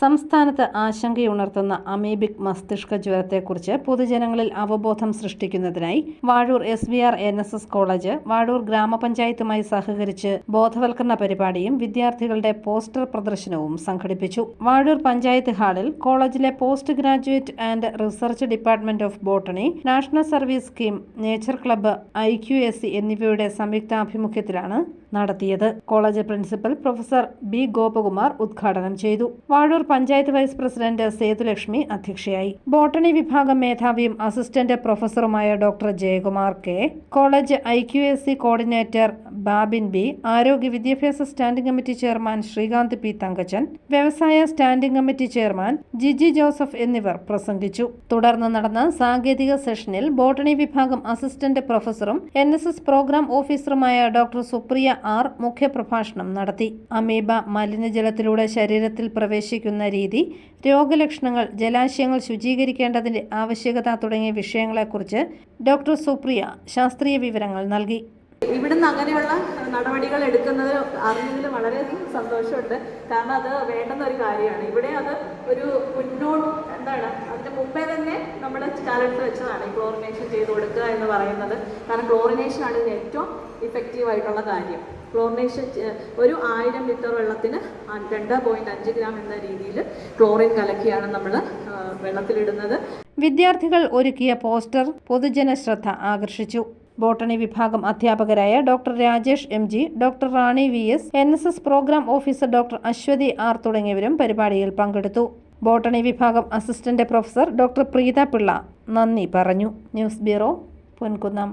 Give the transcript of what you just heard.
സംസ്ഥാനത്ത് ആശങ്കയുണർത്തുന്ന അമീബിക് മസ്തിഷ്ക ജ്വരത്തെക്കുറിച്ച് പൊതുജനങ്ങളിൽ അവബോധം സൃഷ്ടിക്കുന്നതിനായി Vazhoor S V R N S S college Vazhoor ഗ്രാമപഞ്ചായത്തുമായി സഹകരിച്ച് ബോധവൽക്കരണ പരിപാടിയും വിദ്യാർത്ഥികളുടെ പോസ്റ്റർ പ്രദർശനവും സംഘടിപ്പിച്ചു. വാഴൂർ പഞ്ചായത്ത് ഹാളിൽ കോളേജിലെ post graduate and research department of botany national service scheme nature club I Q S C എന്നിവയുടെ സംയുക്താഭിമുഖ്യത്തിലാണ് നടത്തിയത്. College principal professor B Gopakumar ഉദ്ഘാടനം ചെയ്തു. വാഴൂർ പഞ്ചായത്ത് വൈസ് പ്രസിഡന്റ് സേതുലക്ഷ്മി അധ്യക്ഷയായി. ബോട്ടണി വിഭാഗം മേധാവിയും assistant പ്രൊഫസറുമായ doctor Jayakumar K. College I coordinator Babin B ആരോഗ്യ വിദ്യാഭ്യാസ standing committee chairman Sreekanth P Thankachan വ്യവസായ standing committee chairman Jiji Joseph എന്നിവർ പ്രസംഗിച്ചു. തുടർന്ന് നടന്ന സാങ്കേതിക സെഷനിൽ ബോട്ടണി വിഭാഗം അസിസ്റ്റന്റ് പ്രൊഫസറും എൻ പ്രോഗ്രാം ഓഫീസറുമായ ഡോക്ടർ സുപ്രിയ ആർ മുഖ്യപ്രഭാഷണം നടത്തി. അമീബ മലിനജലത്തിലൂടെ ശരീരത്തിൽ പ്രവേശിക്കുന്ന രീതി രോഗലക്ഷണങ്ങൾ ജലാശയങ്ങൾ ശുചീകരിക്കേണ്ടതിന്റെ ആവശ്യകത തുടങ്ങിയ വിഷയങ്ങളെക്കുറിച്ച് ഡോക്ടർ സുപ്രിയ ശാസ്ത്രീയ വിവരങ്ങൾ നൽകി. ഇവിടുന്ന് അങ്ങനെയുള്ള നടപടികൾ എടുക്കുന്നത് അറിഞ്ഞതിൽ വളരെയധികം സന്തോഷമുണ്ട്. കാരണം അത് വേണ്ടുന്ന ഒരു കാര്യമാണ്. ഇവിടെ അത് ഒരു മുന്നോട്ട് എന്താണ് അതിന് മുമ്പേ തന്നെ നമ്മൾ കാലത്ത് വെച്ചതാണ് ഈ ക്ലോറിനേഷൻ ചെയ്ത് കൊടുക്കുക എന്ന് പറയുന്നത്. കാരണം ക്ലോറിനേഷൻ ആണ് ഇതിന് ഏറ്റവും ഇഫക്റ്റീവ് ആയിട്ടുള്ള കാര്യം. ക്ലോറിനേഷൻ ഒരു ആയിരം ലിറ്റർ വെള്ളത്തിന് രണ്ട് പോയിന്റ് അഞ്ച് ഗ്രാം എന്ന രീതിയിൽ ക്ലോറിൻ കലക്കിയാണ് നമ്മൾ വെള്ളത്തിലിടുന്നത്. വിദ്യാർത്ഥികൾ ഒരുക്കിയ പോസ്റ്റർ പൊതുജന ശ്രദ്ധ ആകർഷിച്ചു. ബോട്ടണി വിഭാഗം അധ്യാപകരായ doctor Rajesh M G doctor Rani V S N S S programme officer doctor Aswathy R തുടങ്ങിയവരും പരിപാടിയിൽ പങ്കെടുത്തു. ബോട്ടണി വിഭാഗം assistant professor doctor Preetha Pillai നന്ദി പറഞ്ഞു. News bureau Ponkunnam.